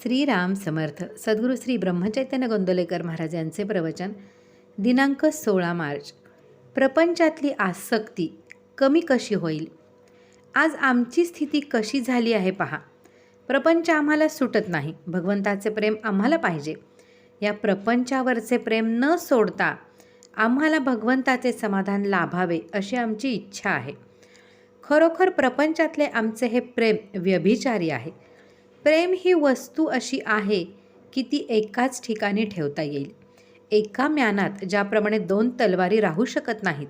श्रीराम समर्थ सद्गुरू श्री ब्रह्मचैतन्य गोंदलेकर महाराज यांचे प्रवचन दिनांक सोळा मार्च. प्रपंचातली आसक्ती कमी कशी होईल? आज आमची स्थिती कशी झाली आहे पहा. प्रपंच आम्हाला सुटत नाही. भगवंताचे प्रेम आम्हाला पाहिजे. या प्रपंचावरचे प्रेम न सोडता आम्हाला भगवंताचे समाधान लाभावे अशी आमची इच्छा आहे. खरोखर प्रपंचातले आमचे हे प्रेम व्यभिचारी आहे. प्रेम ही वस्तू अशी आहे की ती एकाच ठिकाणी ठेवता येईल. एका म्यानात ज्याप्रमाणे दोन तलवारी राहू शकत नाहीत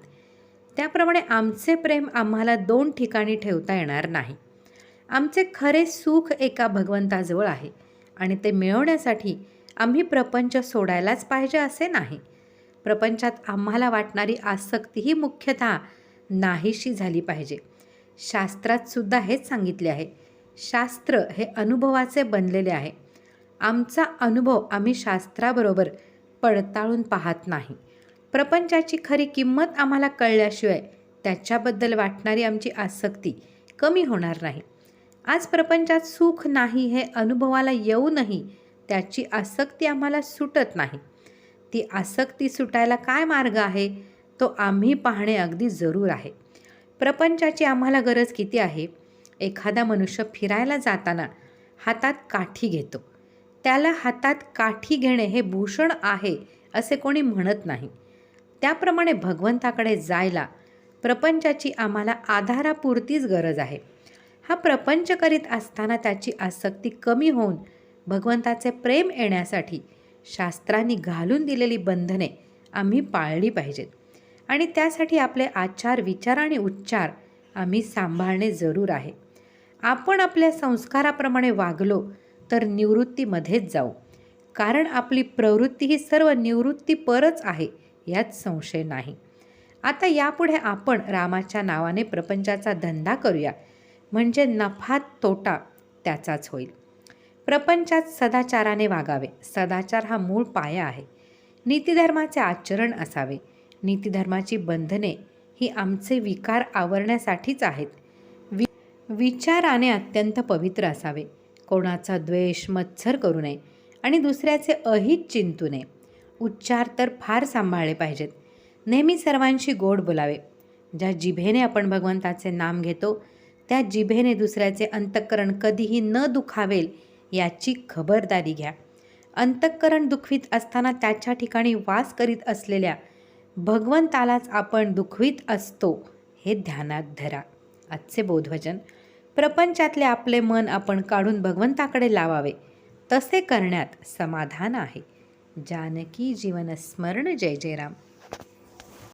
त्याप्रमाणे आमचे प्रेम आम्हाला दोन ठिकाणी ठेवता येणार नाही. आमचे खरे सुख एका भगवंताजवळ आहे आणि ते मिळवण्यासाठी आम्ही प्रपंच सोडायलाच पाहिजे असे नाही. प्रपंचात आम्हाला वाटणारी आसक्ती ही मुख्यतः नाहीशी झाली पाहिजे. शास्त्रात सुद्धा हेच सांगितले आहे शास्त्र हे अनुभवाचे बनलेले आहे. आमचा अनुभव आम्ही शास्त्राबरोबर पडताळून पाहत नाही. प्रपंचाची खरी किंमत आम्हाला कळल्याशिवाय त्याच्याबद्दल वाटणारी आमची आसक्ती कमी होणार नाही. आज प्रपंचात सुख नाही हे अनुभवाला येऊनही त्याची आसक्ती आम्हाला सुटत नाही. ती आसक्ती सुटायला काय मार्ग आहे? तो आम्ही पाहणे अगदी जरूर आहे. प्रपंचाची आम्हाला गरज किती आहे? एखादा मनुष्य फिरायला जाताना हातात काठी घेतो. त्याला हातात काठी घेणे हे भूषण आहे असे कोणी म्हणत नाही. त्याप्रमाणे भगवंताकडे जायला प्रपंचाची आम्हाला आधारापुरतीच गरज आहे. हा प्रपंच करीत असताना त्याची आसक्ती कमी होऊन भगवंताचे प्रेम येण्यासाठी शास्त्रांनी घालून दिलेली बंधने आम्ही पाळली पाहिजेत. आणि त्यासाठी आपले आचार विचार आणि उच्चार आम्ही सांभाळणे जरूर आहे. आपण आपल्या संस्काराप्रमाणे वागलो तर निवृत्तीमध्येच जाऊ. कारण आपली प्रवृत्ती ही सर्व निवृत्तीपरच आहे यात संशय नाही. आता यापुढे आपण रामाच्या नावाने प्रपंचाचा धंदा करूया. म्हणजे नफा तोटा त्याचाच होईल. प्रपंचात सदाचाराने वागावे. सदाचार हा मूळ पाया आहे. नीतिधर्माचे आचरण असावे. नीतिधर्माची बंधने ही आमचे विकार आवरण्यासाठीच आहेत. विचाराने अत्यंत पवित्र असावे. कोणाचा द्वेष मत्सर करू नये आणि दुसऱ्याचे अहित चिंतू नये. उच्चार तर फार सांभाळले पाहिजेत. नेहमी सर्वांशी गोड बोलावे. ज्या जिभेने आपण भगवंताचे नाम घेतो त्या जिभेने दुसऱ्याचे अंतःकरण कधीही न दुखावेल याची खबरदारी घ्या. अंतःकरण दुखवीत असताना त्याच्या ठिकाणी वास करीत असलेल्या भगवंतालाच आपण दुखवीत असतो हे ध्यानात धरा. आजचे बोधवचन. प्रपंचातले आपले मन आपण काढून भगवंताकडे लावावे. तसे करण्यात समाधान आहे. जानकी जीवन स्मरण जय जयराम.